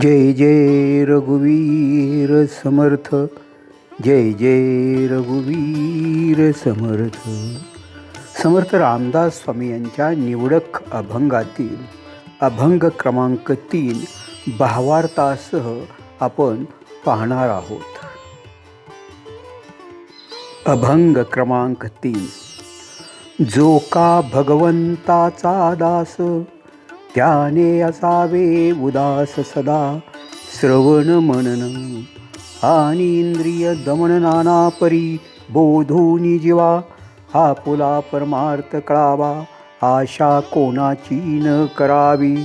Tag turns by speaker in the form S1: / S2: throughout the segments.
S1: जय जय रघुवीर समर्थ. जय जय रघुवीर समर्थ. समर्थ रामदास स्वामी यांच्या निवडक अभंगातील अभंग क्रमांक तीन भावार्थासह आपण पाहणार आहोत. अभंग क्रमांक तीन. जो का भगवंताचा दास त्याने असावे उदास सदा श्रवण मनन. आणि इंद्रिय दमन नाना परी बोधूनी जीवा हा पुला परमार्थ कळावा आशा कोणाची न करावी.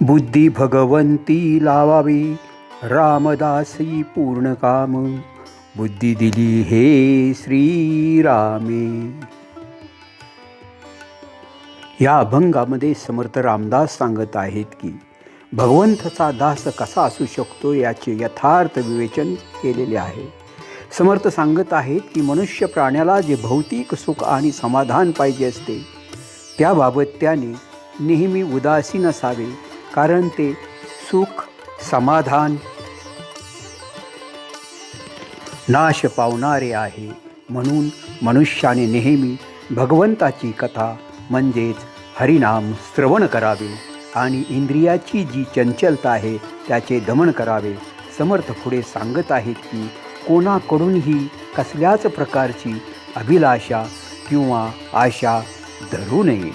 S1: बुद्धी भगवंती लावावी रामदासी पूर्ण काम. बुद्धी दिली हे श्रीरामे. या अभंगामध्ये समर्थ रामदास सांगत आहेत की भगवंताचा दास कसा असू शकतो याचे यथार्थ विवेचन केलेले आहे. समर्थ सांगत आहेत की मनुष्य प्राण्याला जे भौतिक सुख आणि समाधान पाहिजे असते त्याबाबत त्याने नेहमी उदासीन असावे कारण ते सुख समाधान नाश पावणारे आहे. म्हणून मनुष्याने नेहमी भगवंताची कथा म्हणजेच हरिनाम श्रवण करावे आणि इंद्रियाची जी चंचलता आहे त्याचे दमन करावे. समर्थ पुढे सांगत आहेत की कोणाकडूनही कसल्याच प्रकारची अभिलाषा किंवा आशा धरू नये.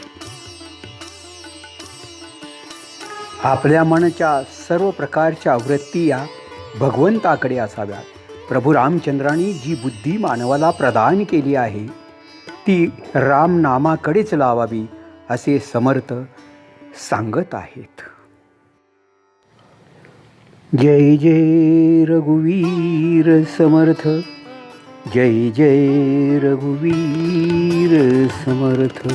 S1: आपल्या मनाच्या सर्व प्रकारच्या वृत्ती या भगवंताकडे असाव्यात. प्रभू रामचंद्रांनी जी बुद्धी मानवाला प्रदान केली आहे ती रामनामाकडेच लावावी असे समर्थ सांगत आहेत. जय जय रघुवीर समर्थ जय जय रघुवीर समर्थ.